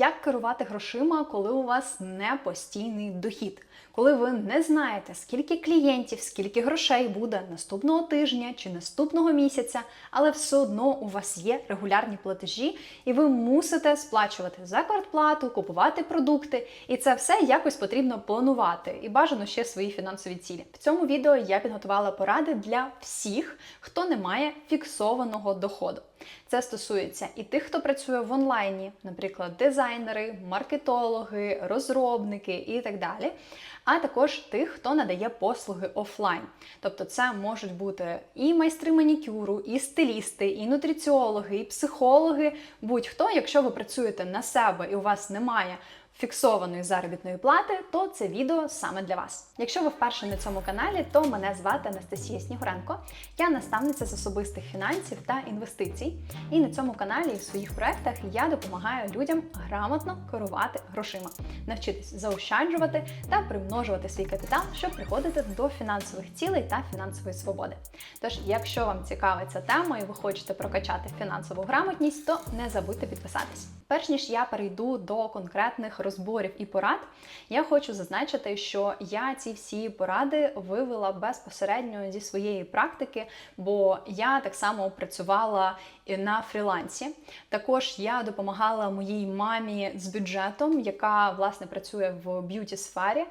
Як керувати грошима, коли у вас не постійний дохід? Коли ви не знаєте, скільки клієнтів, скільки грошей буде наступного тижня чи наступного місяця, але все одно у вас є регулярні платежі, і ви мусите сплачувати за квартплату, купувати продукти, і це все якось потрібно планувати і бажано ще свої фінансові цілі. В цьому відео я підготувала поради для всіх, хто не має фіксованого доходу. Це стосується і тих, хто працює в онлайні, наприклад, дизайнери, маркетологи, розробники і так далі. А також тих, хто надає послуги офлайн. Тобто, це можуть бути і майстри манікюру, і стилісти, і нутриціологи, і психологи, будь-хто, якщо ви працюєте на себе і у вас немає фіксованої заробітної плати, то це відео саме для вас. Якщо ви вперше на цьому каналі, то мене звати Анастасія Снігуренко. Я наставниця з особистих фінансів та інвестицій. І на цьому каналі і в своїх проектах я допомагаю людям грамотно керувати грошима, навчитись заощаджувати та примножувати свій капітал, щоб приходити до фінансових цілей та фінансової свободи. Тож, якщо вам цікава ця тема і ви хочете прокачати фінансову грамотність, то не забудьте підписатись. Перш ніж я перейду до конкретних розборів і порад, я хочу зазначити, що я ці всі поради вивела безпосередньо зі своєї практики, бо я так само працювала на фрілансі. Також я допомагала моїй мамі з бюджетом, яка власне працює в б'юті сфері.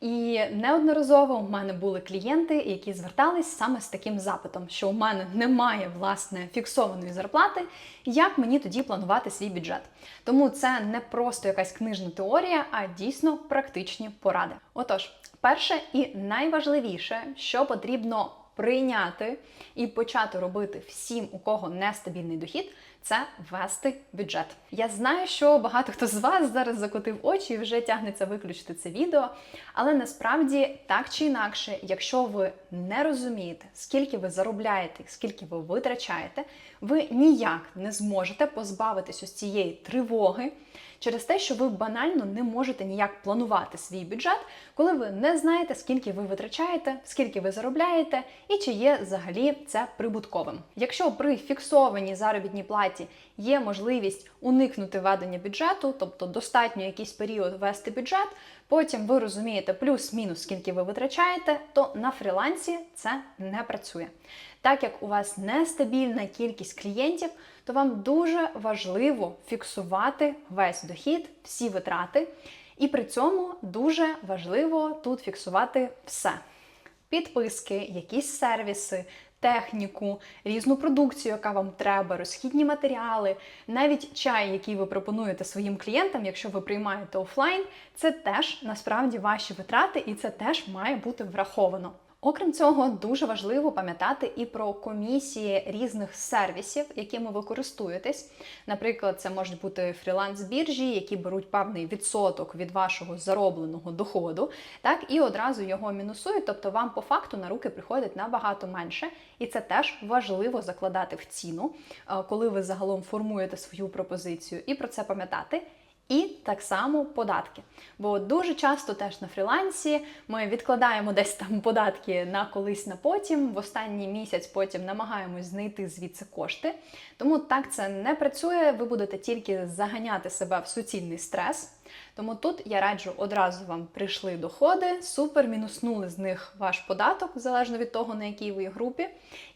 І неодноразово у мене були клієнти, які звертались саме з таким запитом, що у мене немає власне фіксованої зарплати, як мені тоді планувати свій бюджет. Тому це не просто якась книжна теорія, а дійсно практичні поради. Отож, перше і найважливіше, що потрібно прийняти і почати робити всім, у кого нестабільний дохід, це вести бюджет. Я знаю, що багато хто з вас зараз закотив очі і вже тягнеться виключити це відео. Але насправді так чи інакше, якщо ви не розумієте, скільки ви заробляєте, скільки ви витрачаєте, ви ніяк не зможете позбавитись ось цієї тривоги через те, що ви банально не можете ніяк планувати свій бюджет, коли ви не знаєте, скільки ви витрачаєте, скільки ви заробляєте, і чи є взагалі це прибутковим. Якщо при фіксованій заробітній платі є можливість уникнути ведення бюджету, тобто достатньо якийсь період вести бюджет, потім ви розумієте плюс-мінус, скільки ви витрачаєте, то на фрілансі це не працює. Так як у вас нестабільна кількість клієнтів, то вам дуже важливо фіксувати весь дохід, всі витрати, і при цьому дуже важливо тут фіксувати все: підписки, якісь сервіси. Техніку, різну продукцію, яка вам треба, розхідні матеріали, навіть чай, який ви пропонуєте своїм клієнтам, якщо ви приймаєте офлайн, це теж насправді ваші витрати, і це теж має бути враховано. Окрім цього, дуже важливо пам'ятати і про комісії різних сервісів, якими ви користуєтесь. Наприклад, це можуть бути фріланс-біржі, які беруть певний відсоток від вашого заробленого доходу, так і одразу його мінусують, тобто вам по факту на руки приходить набагато менше, і це теж важливо закладати в ціну, коли ви загалом формуєте свою пропозицію, і про це пам'ятати. І так само податки. Бо дуже часто теж на фрілансі ми відкладаємо десь там податки на колись на потім, в останній місяць потім намагаємось знайти звідси кошти. Тому так це не працює, ви будете тільки заганяти себе в суцільний стрес. Тому тут я раджу одразу вам прийшли доходи, супер, мінуснули з них ваш податок, залежно від того, на якій ви групі,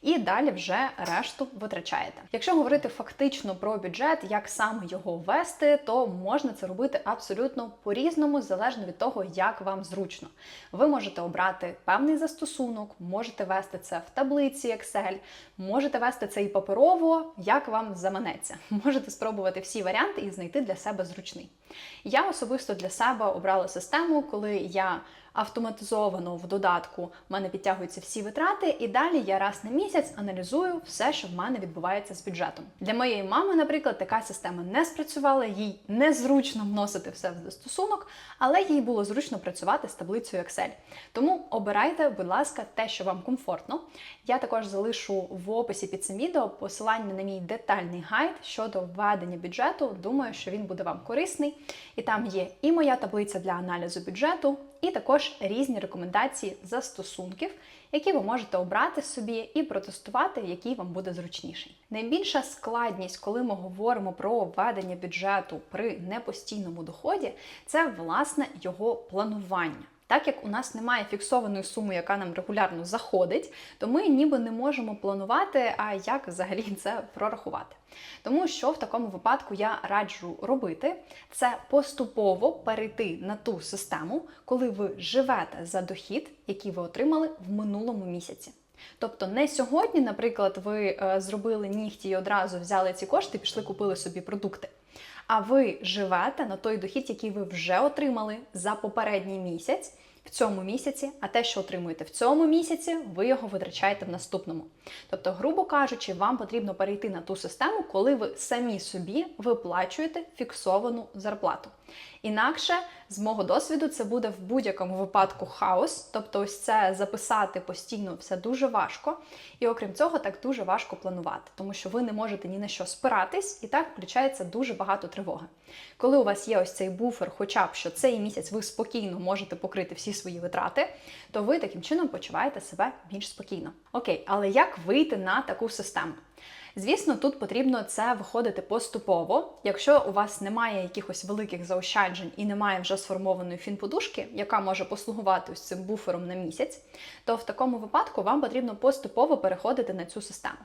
і далі вже решту витрачаєте. Якщо говорити фактично про бюджет, як саме його ввести, то можна це робити абсолютно по-різному, залежно від того, як вам зручно. Ви можете обрати певний застосунок, можете вести це в таблиці Excel, можете вести це і паперово, як вам заманеться. Можете спробувати всі варіанти і знайти для себе зручний. Я особисто для себе обрала систему, коли я автоматизовано в додатку в мене підтягуються всі витрати, і далі я раз на місяць аналізую все, що в мене відбувається з бюджетом. Для моєї мами, наприклад, така система не спрацювала, їй незручно вносити все в застосунок, але їй було зручно працювати з таблицею Excel. Тому обирайте, будь ласка, те, що вам комфортно. Я також залишу в описі під цим відео посилання на мій детальний гайд щодо введення бюджету. Думаю, що він буде вам корисний. І там є і моя таблиця для аналізу бюджету, і також різні рекомендації застосунків, які ви можете обрати собі і протестувати, який вам буде зручніший. Найбільша складність, коли ми говоримо про ведення бюджету при непостійному доході, це власне його планування. Так як у нас немає фіксованої суми, яка нам регулярно заходить, то ми ніби не можемо планувати, а як взагалі це прорахувати. Тому що в такому випадку я раджу робити це поступово перейти на ту систему, коли ви живете за дохід, який ви отримали в минулому місяці. Тобто не сьогодні, наприклад, ви е, зробили нігті і одразу взяли ці кошти, пішли, купили собі продукти. А ви живете на той дохід, який ви вже отримали за попередній місяць в цьому місяці, а те, що отримуєте в цьому місяці, ви його витрачаєте в наступному. Тобто, грубо кажучи, вам потрібно перейти на ту систему, коли ви самі собі виплачуєте фіксовану зарплату. Інакше, з мого досвіду, це буде в будь-якому випадку хаос. Тобто, ось це записати постійно все дуже важко. І окрім цього, так дуже важко планувати, тому що ви не можете ні на що спиратись, і так включається дуже багато тривоги. Коли у вас є ось цей буфер, хоча б що цей місяць ви спокійно можете покрити всі свої витрати, то ви таким чином почуваєте себе більш спокійно. Окей, але як вийти на таку систему? Звісно, тут потрібно це виходити поступово. Якщо у вас немає якихось великих заощаджень і немає вже сформованої фінподушки, яка може послугувати ось цим буфером на місяць, то в такому випадку вам потрібно поступово переходити на цю систему.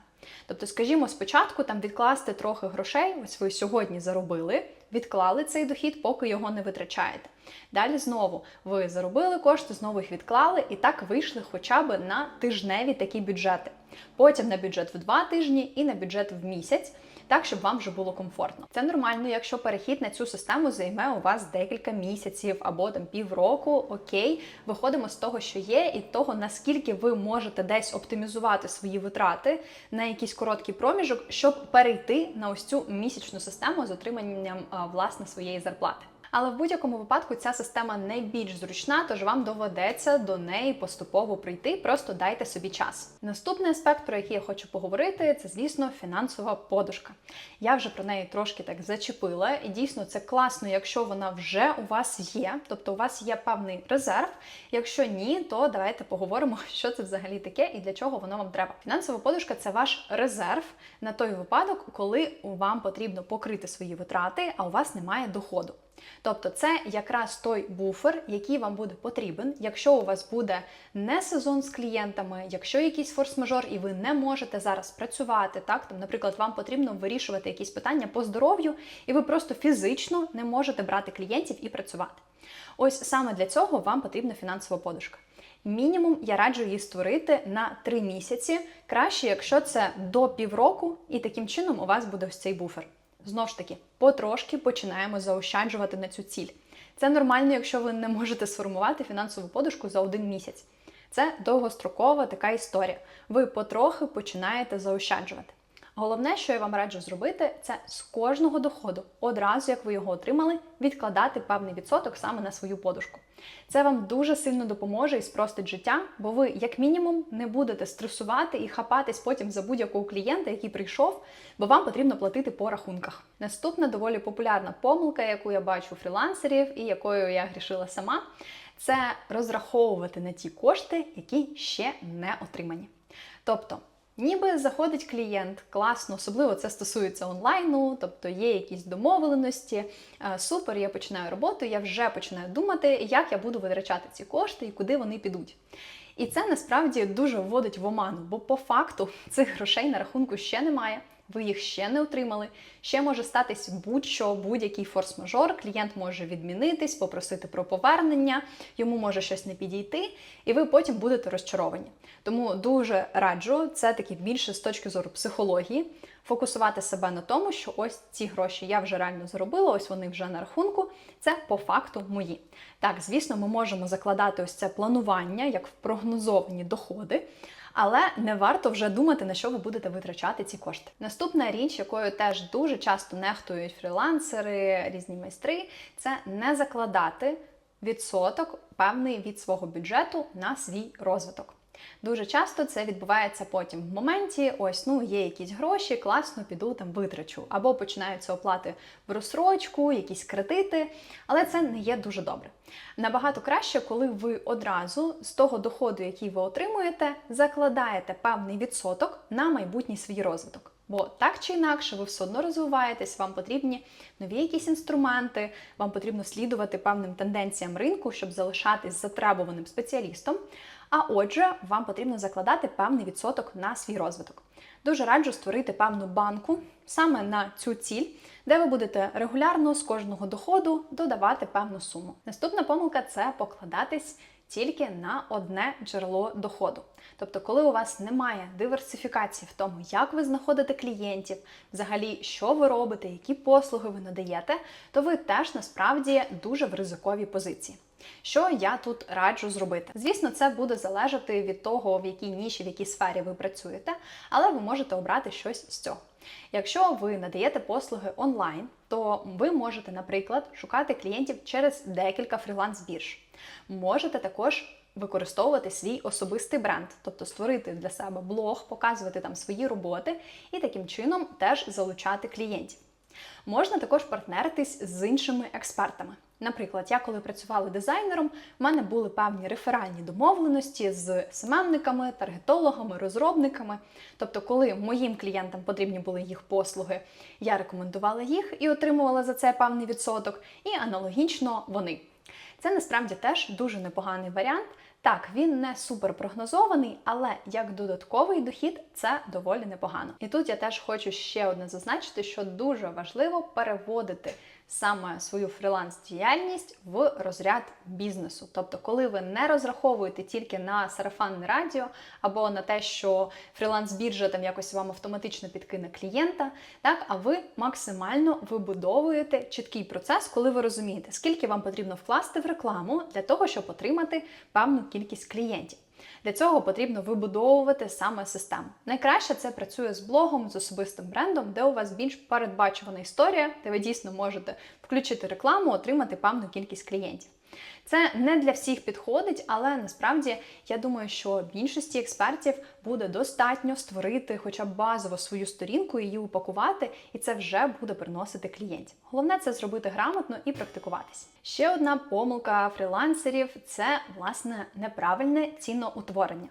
Тобто, скажімо, спочатку там відкласти трохи грошей, ось ви сьогодні заробили, відклали цей дохід, поки його не витрачаєте. Далі знову ви заробили кошти, знову їх відклали, і так вийшли хоча б на тижневі такі бюджети. Потім на бюджет в два тижні і на бюджет в місяць. Так, щоб вам вже було комфортно. Це нормально, якщо перехід на цю систему займе у вас декілька місяців або там півроку. Окей, виходимо з того, що є, і того, наскільки ви можете десь оптимізувати свої витрати на якийсь короткий проміжок, щоб перейти на ось цю місячну систему з отриманням власне своєї зарплати. Але в будь-якому випадку ця система найбільш зручна, тож вам доведеться до неї поступово прийти. Просто дайте собі час. Наступний аспект, про який я хочу поговорити, це звісно фінансова подушка. Я вже про неї трошки так зачепила, і дійсно це класно, якщо вона вже у вас є, тобто у вас є певний резерв. Якщо ні, то давайте поговоримо, що це взагалі таке і для чого воно вам треба. Фінансова подушка це ваш резерв на той випадок, коли вам потрібно покрити свої витрати, а у вас немає доходу. Тобто це якраз той буфер, який вам буде потрібен, якщо у вас буде не сезон з клієнтами, якщо якийсь форс-мажор, і ви не можете зараз працювати, так там, наприклад, вам потрібно вирішувати якісь питання по здоров'ю, і ви просто фізично не можете брати клієнтів і працювати. Ось саме для цього вам потрібна фінансова подушка. Мінімум я раджу її створити на 3 місяці, краще, якщо це до півроку, і таким чином у вас буде ось цей буфер. Знову ж таки, потрошки починаємо заощаджувати на цю ціль. Це нормально, якщо ви не можете сформувати фінансову подушку за один місяць. Це довгострокова така історія. Ви потрохи починаєте заощаджувати. Головне, що я вам раджу зробити, це з кожного доходу, одразу як ви його отримали, відкладати певний відсоток саме на свою подушку. Це вам дуже сильно допоможе і спростить життя, бо ви, як мінімум, не будете стресувати і хапатись потім за будь-якого клієнта, який прийшов, бо вам потрібно платити по рахунках. Наступна доволі популярна помилка, яку я бачу у фрілансерів і якою я грішила сама, це розраховувати на ті кошти, які ще не отримані. Тобто. Ніби заходить клієнт, класно, особливо це стосується онлайну, тобто є якісь домовленості. Супер, я починаю роботу, я вже починаю думати, як я буду витрачати ці кошти і куди вони підуть. І це насправді дуже вводить в оману, бо по факту цих грошей на рахунку ще немає ви їх ще не отримали. Ще може статись будь-що, будь-який форс-мажор. Клієнт може відмінитись, попросити про повернення, йому може щось не підійти, і ви потім будете розчаровані. Тому дуже раджу, це таки більше з точки зору психології, фокусувати себе на тому, що ось ці гроші я вже реально заробила, ось вони вже на рахунку. Це по факту мої. Так, звісно, ми можемо закладати ось це планування як в прогнозовані доходи. Але не варто вже думати, на що ви будете витрачати ці кошти. Наступна річ, якою теж дуже часто нехтують фрілансери, різні майстри, це не закладати відсоток певний від свого бюджету на свій розвиток. Дуже часто це відбувається потім в моменті, ось ну є якісь гроші, класно піду там витрачу. Або починаються оплати в розсрочку, якісь кредити, але це не є дуже добре. Набагато краще, коли ви одразу з того доходу, який ви отримуєте, закладаєте певний відсоток на майбутній свій розвиток. Бо так чи інакше, ви все одно розвиваєтесь, вам потрібні нові якісь інструменти, вам потрібно слідувати певним тенденціям ринку, щоб залишатись затребуваним спеціалістом. А отже, вам потрібно закладати певний відсоток на свій розвиток. Дуже раджу створити певну банку саме на цю ціль, де ви будете регулярно з кожного доходу додавати певну суму. Наступна помилка це покладатись тільки на одне джерело доходу. Тобто, коли у вас немає диверсифікації в тому, як ви знаходите клієнтів, взагалі, що ви робите, які послуги ви надаєте, то ви теж насправді дуже в ризиковій позиції. Що я тут раджу зробити? Звісно, це буде залежати від того, в якій ніші, в якій сфері ви працюєте, але ви можете обрати щось з цього. Якщо ви надаєте послуги онлайн, то ви можете, наприклад, шукати клієнтів через декілька фріланс-бірж. Можете також використовувати свій особистий бренд, тобто створити для себе блог, показувати там свої роботи і таким чином теж залучати клієнтів. Можна також партнеритись з іншими експертами. Наприклад, я коли працювала дизайнером, в мене були певні реферальні домовленості з СММниками, таргетологами, розробниками. Тобто, коли моїм клієнтам потрібні були їх послуги, я рекомендувала їх і отримувала за це певний відсоток, і аналогічно вони. Це насправді теж дуже непоганий варіант. Так, він не супер прогнозований, але як додатковий дохід це доволі непогано. І тут я теж хочу ще одне зазначити, що дуже важливо переводити саме свою фріланс-діяльність в розряд бізнесу. Тобто, коли ви не розраховуєте тільки на сарафанне радіо або на те, що фріланс-біржа там якось вам автоматично підкине клієнта, так а ви максимально вибудовуєте чіткий процес, коли ви розумієте, скільки вам потрібно вкласти в рекламу для того, щоб отримати певну кількість клієнтів. Для цього потрібно вибудовувати саме систему. Найкраще це працює з блогом, з особистим брендом, де у вас більш передбачувана історія, де ви дійсно можете включити рекламу, отримати певну кількість клієнтів. Це не для всіх підходить, але насправді я думаю, що більшості експертів буде достатньо створити хоча б базово свою сторінку, її упакувати, і це вже буде приносити клієнтів. Головне це зробити грамотно і практикуватись. Ще одна помилка фрілансерів це власне неправильне цінноутворення.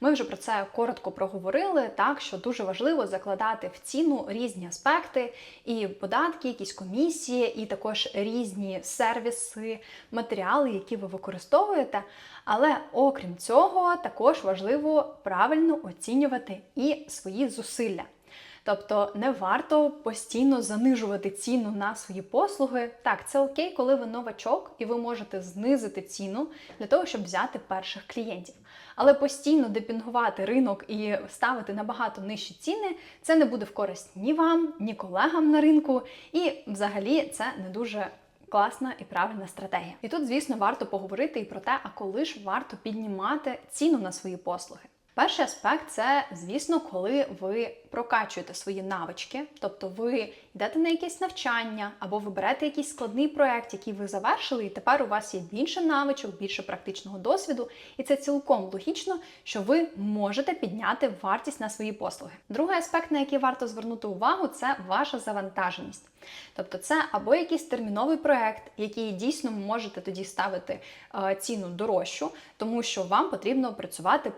Ми вже про це коротко проговорили, так що дуже важливо закладати в ціну різні аспекти, і податки, якісь комісії, і також різні сервіси, матеріали, які ви використовуєте. Але окрім цього, також важливо правильно оцінювати і свої зусилля. Тобто не варто постійно занижувати ціну на свої послуги. Так, це окей, коли ви новачок і ви можете знизити ціну для того, щоб взяти перших клієнтів. Але постійно депінгувати ринок і ставити набагато нижчі ціни, це не буде в користь ні вам, ні колегам на ринку, і взагалі це не дуже. Класна і правильна стратегія. І тут, звісно, варто поговорити і про те, а коли ж варто піднімати ціну на свої послуги. Перший аспект це, звісно, коли ви прокачуєте свої навички, тобто ви йдете на якесь навчання або ви берете якийсь складний проект, який ви завершили, і тепер у вас є більше навичок, більше практичного досвіду, і це цілком логічно, що ви можете підняти вартість на свої послуги. Другий аспект, на який варто звернути увагу, це ваша завантаженість. Тобто, це або якийсь терміновий проект, який дійсно можете тоді ставити е, ціну дорожчу, тому що вам потрібно працювати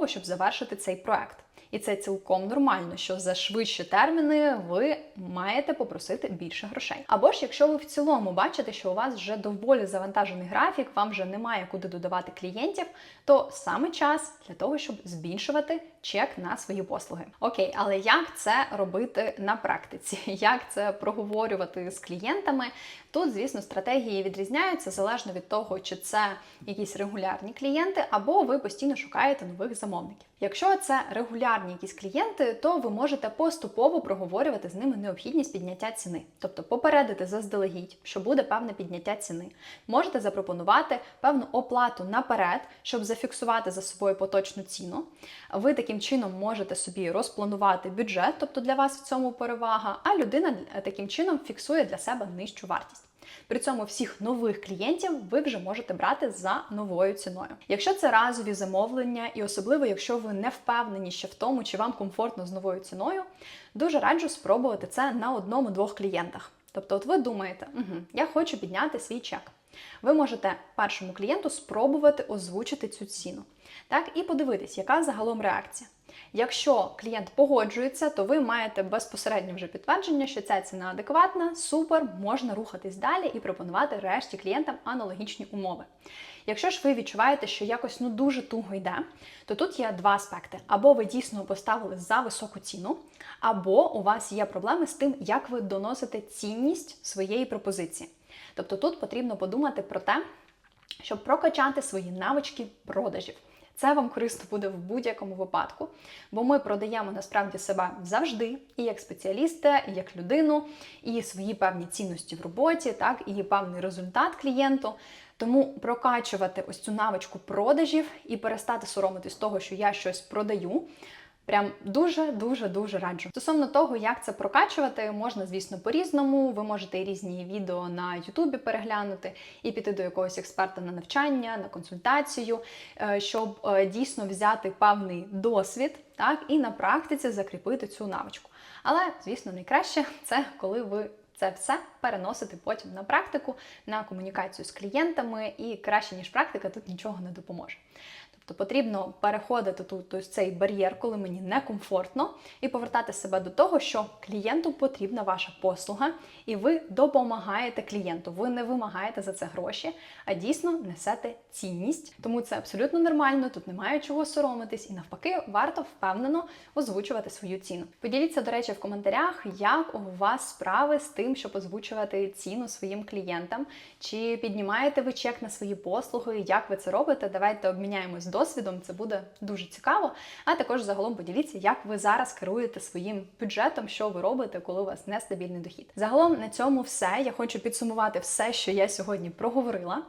понаднормово, щоб завершити цей проект. І це цілком нормально, що за швидші терміни ви маєте попросити більше грошей. Або ж, якщо ви в цілому бачите, що у вас вже доволі завантажений графік, вам вже немає куди додавати клієнтів, то саме час для того, щоб збільшувати чек на свої послуги. Окей, але як це робити на практиці? Як це проговорювати з клієнтами? Тут, звісно, стратегії відрізняються залежно від того, чи це якісь регулярні клієнти, або ви постійно шукаєте нових замовників. Якщо це регулярні якісь клієнти, то ви можете поступово проговорювати з ними необхідність підняття ціни, тобто попередити заздалегідь, що буде певне підняття ціни. Можете запропонувати певну оплату наперед, щоб зафіксувати за собою поточну ціну. Ви таким чином можете собі розпланувати бюджет, тобто для вас в цьому перевага, а людина таким чином фіксує для себе нижчу вартість. При цьому всіх нових клієнтів ви вже можете брати за новою ціною. Якщо це разові замовлення, і особливо якщо ви не впевнені ще в тому, чи вам комфортно з новою ціною, дуже раджу спробувати це на одному-двох клієнтах. Тобто, от ви думаєте, угу, я хочу підняти свій чек. Ви можете першому клієнту спробувати озвучити цю ціну, так і подивитись, яка загалом реакція. Якщо клієнт погоджується, то ви маєте безпосередньо вже підтвердження, що ця ціна адекватна, супер, можна рухатись далі і пропонувати решті клієнтам аналогічні умови. Якщо ж ви відчуваєте, що якось ну дуже туго йде, то тут є два аспекти: або ви дійсно поставили за високу ціну, або у вас є проблеми з тим, як ви доносите цінність своєї пропозиції. Тобто тут потрібно подумати про те, щоб прокачати свої навички продажів. Це вам корисно буде в будь-якому випадку, бо ми продаємо насправді себе завжди, і як спеціаліста, і як людину, і свої певні цінності в роботі, так, і певний результат клієнту. Тому прокачувати ось цю навичку продажів і перестати соромитись того, що я щось продаю. Прям дуже дуже дуже раджу. Стосовно того, як це прокачувати, можна, звісно, по-різному. Ви можете і різні відео на Ютубі переглянути і піти до якогось експерта на навчання, на консультацію, е, щоб е, дійсно взяти певний досвід, так і на практиці закріпити цю навичку. Але, звісно, найкраще це коли ви. Це все переносити потім на практику, на комунікацію з клієнтами, і краще, ніж практика, тут нічого не допоможе. Тобто потрібно переходити тут ось цей бар'єр, коли мені некомфортно, і повертати себе до того, що клієнту потрібна ваша послуга, і ви допомагаєте клієнту. Ви не вимагаєте за це гроші, а дійсно несете цінність. Тому це абсолютно нормально, тут немає чого соромитись, і навпаки, варто впевнено озвучувати свою ціну. Поділіться, до речі, в коментарях, як у вас справи з тим, щоб озвучувати ціну своїм клієнтам, чи піднімаєте ви чек на свої послуги, як ви це робите. Давайте обміняємось досвідом, це буде дуже цікаво. А також загалом поділіться, як ви зараз керуєте своїм бюджетом, що ви робите, коли у вас нестабільний дохід. Загалом на цьому все. Я хочу підсумувати все, що я сьогодні проговорила.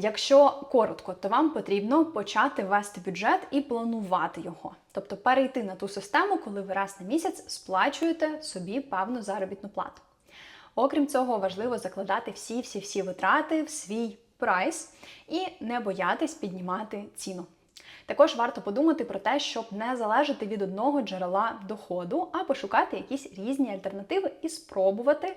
Якщо коротко, то вам потрібно почати вести бюджет і планувати його, тобто перейти на ту систему, коли ви раз на місяць сплачуєте собі певну заробітну плату. Окрім цього, важливо закладати всі-всі-всі витрати в свій прайс і не боятись піднімати ціну. Також варто подумати про те, щоб не залежати від одного джерела доходу, а пошукати якісь різні альтернативи і спробувати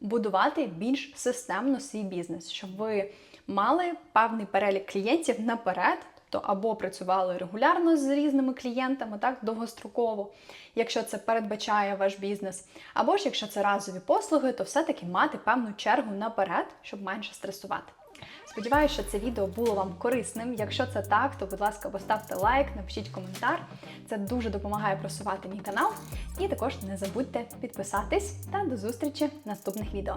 будувати більш системно свій бізнес, щоб ви мали певний перелік клієнтів наперед. Тобто або працювали регулярно з різними клієнтами, так довгостроково, якщо це передбачає ваш бізнес, або ж якщо це разові послуги, то все-таки мати певну чергу наперед, щоб менше стресувати. Сподіваюся, що це відео було вам корисним. Якщо це так, то будь ласка, поставте лайк, напишіть коментар. Це дуже допомагає просувати мій канал. І також не забудьте підписатись та до зустрічі в наступних відео.